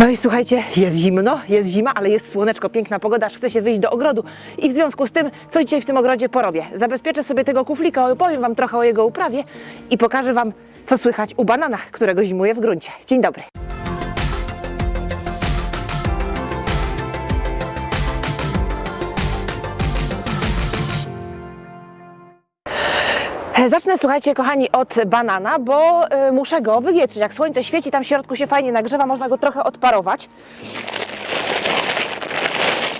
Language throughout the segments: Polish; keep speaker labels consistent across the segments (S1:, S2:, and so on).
S1: No i słuchajcie, jest zimno, jest zima, ale jest słoneczko, piękna pogoda, aż chce się wyjść do ogrodu. I w związku z tym, co dzisiaj w tym ogrodzie porobię? Zabezpieczę sobie tego kuflika, opowiem Wam trochę o jego uprawie i pokażę Wam, co słychać u banana, którego zimuje w gruncie. Dzień dobry. Zacznę, słuchajcie, kochani, od banana, bo y, muszę go wywietrzyć. Jak słońce świeci, tam w środku się fajnie nagrzewa, można go trochę odparować.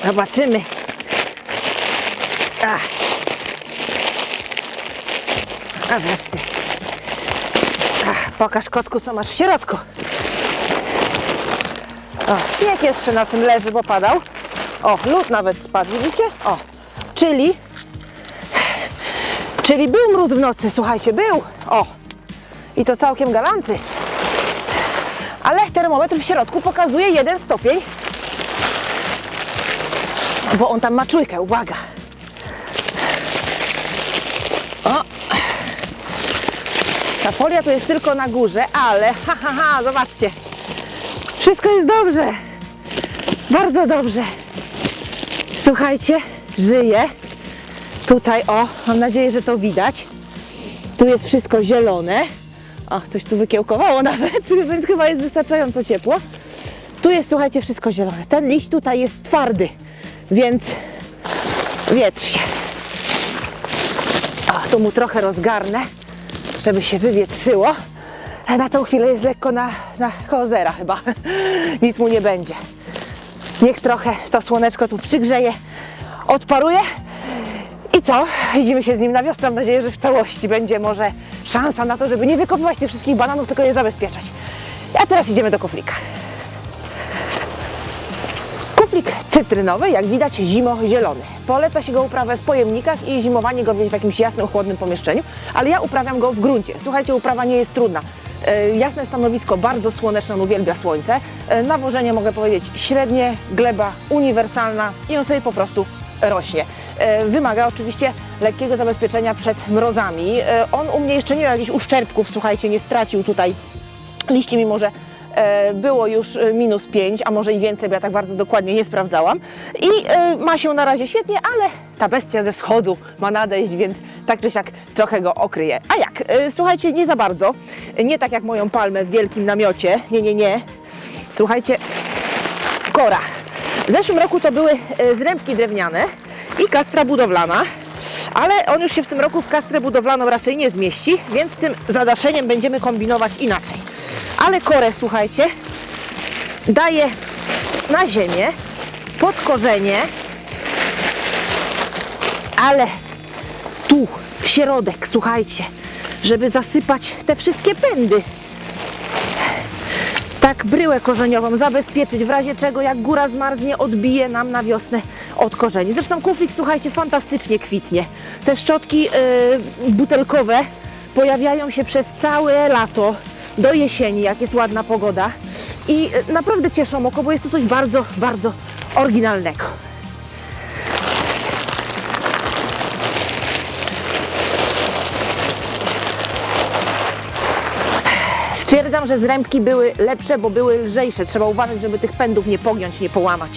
S1: Zobaczymy. Ach. A wiesz ty. Ach, pokaż kotku, co masz w środku. O, śnieg jeszcze na tym leży, bo padał. O, lód nawet spadł, widzicie? O, czyli Czyli był mróz w nocy, słuchajcie, był. O, i to całkiem galanty. Ale termometr w środku pokazuje 1 stopień. Bo on tam ma czujkę, uwaga. O. Ta folia to jest tylko na górze, ale ha, ha, ha, zobaczcie. Wszystko jest dobrze. Bardzo dobrze. Słuchajcie, żyje. Tutaj, o, mam nadzieję, że to widać. Tu jest wszystko zielone. O, coś tu wykiełkowało nawet, więc chyba jest wystarczająco ciepło. Tu jest, słuchajcie, wszystko zielone. Ten liść tutaj jest twardy, więc wietrz się. O, tu mu trochę rozgarnę, żeby się wywietrzyło. A Na tą chwilę jest lekko na, na koło zera chyba. Nic mu nie będzie. Niech trochę to słoneczko tu przygrzeje, odparuje co? Widzimy się z nim na wiosnę. Mam nadzieję, że w całości będzie może szansa na to, żeby nie wykopywać tych wszystkich bananów, tylko je zabezpieczać. A teraz idziemy do kuflika. Kuflik cytrynowy, jak widać zimo-zielony. Poleca się go uprawę w pojemnikach i zimowanie go w jakimś jasnym, chłodnym pomieszczeniu, ale ja uprawiam go w gruncie. Słuchajcie, uprawa nie jest trudna. E, jasne stanowisko, bardzo słoneczne, on uwielbia słońce. E, nawożenie mogę powiedzieć średnie, gleba uniwersalna i on sobie po prostu rośnie. E, Wymaga oczywiście lekkiego zabezpieczenia przed mrozami. E, On u mnie jeszcze nie miał jakichś uszczerbków, słuchajcie, nie stracił tutaj liści, mimo że e, było już minus 5, a może i więcej, bo ja tak bardzo dokładnie nie sprawdzałam. I ma się na razie świetnie, ale ta bestia ze wschodu ma nadejść, więc tak czy siak trochę go okryje. A jak? Słuchajcie, nie za bardzo. Nie tak jak moją palmę w wielkim namiocie. Nie, nie, nie. Słuchajcie, kora. W zeszłym roku to były zrębki drewniane i kastra budowlana, ale on już się w tym roku w kastrę budowlaną raczej nie zmieści, więc z tym zadaszeniem będziemy kombinować inaczej. Ale korę, słuchajcie, daję na ziemię, pod korzenie, ale tu, w środek, słuchajcie, żeby zasypać te wszystkie pędy tak bryłę korzeniową zabezpieczyć, w razie czego jak góra zmarznie, odbije nam na wiosnę od korzeni. Zresztą kuflik, słuchajcie, fantastycznie kwitnie. Te szczotki yy, butelkowe pojawiają się przez całe lato do jesieni, jak jest ładna pogoda i yy, naprawdę cieszą oko, bo jest to coś bardzo, bardzo oryginalnego. Stwierdzam, że zrębki były lepsze, bo były lżejsze. Trzeba uważać, żeby tych pędów nie pogiąć, nie połamać.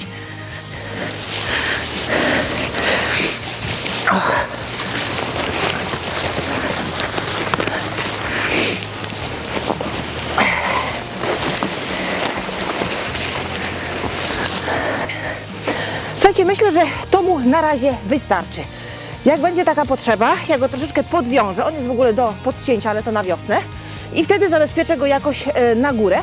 S1: Słuchajcie, myślę, że to mu na razie wystarczy. Jak będzie taka potrzeba, ja go troszeczkę podwiążę. On jest w ogóle do podcięcia, ale to na wiosnę. I wtedy zabezpieczę go jakoś e, na górę.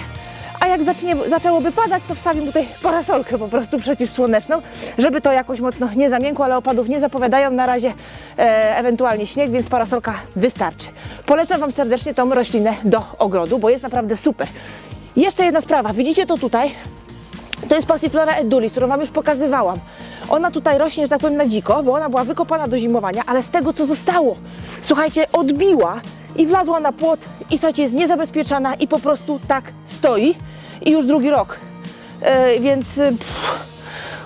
S1: A jak zacznie, zaczęłoby padać, to wstawię tutaj parasolkę po prostu przeciwsłoneczną, żeby to jakoś mocno nie zamiękło, ale opadów nie zapowiadają na razie e, ewentualnie śnieg, więc parasolka wystarczy. Polecam Wam serdecznie tą roślinę do ogrodu, bo jest naprawdę super. Jeszcze jedna sprawa, widzicie to tutaj? To jest Passiflora edulis, którą Wam już pokazywałam. Ona tutaj rośnie, że tak powiem, na dziko, bo ona była wykopana do zimowania, ale z tego, co zostało, słuchajcie, odbiła i wlazła na płot i słuchajcie, jest niezabezpieczana i po prostu tak stoi i już drugi rok. E, więc e, pff,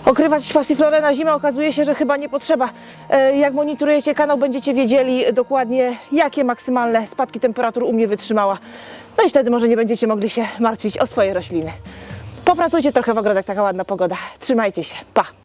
S1: okrywać Passiflorę na zimę okazuje się, że chyba nie potrzeba. E, jak monitorujecie kanał, będziecie wiedzieli dokładnie, jakie maksymalne spadki temperatur u mnie wytrzymała. No i wtedy może nie będziecie mogli się martwić o swoje rośliny. Popracujcie trochę w ogrodach, taka ładna pogoda. Trzymajcie się. Pa!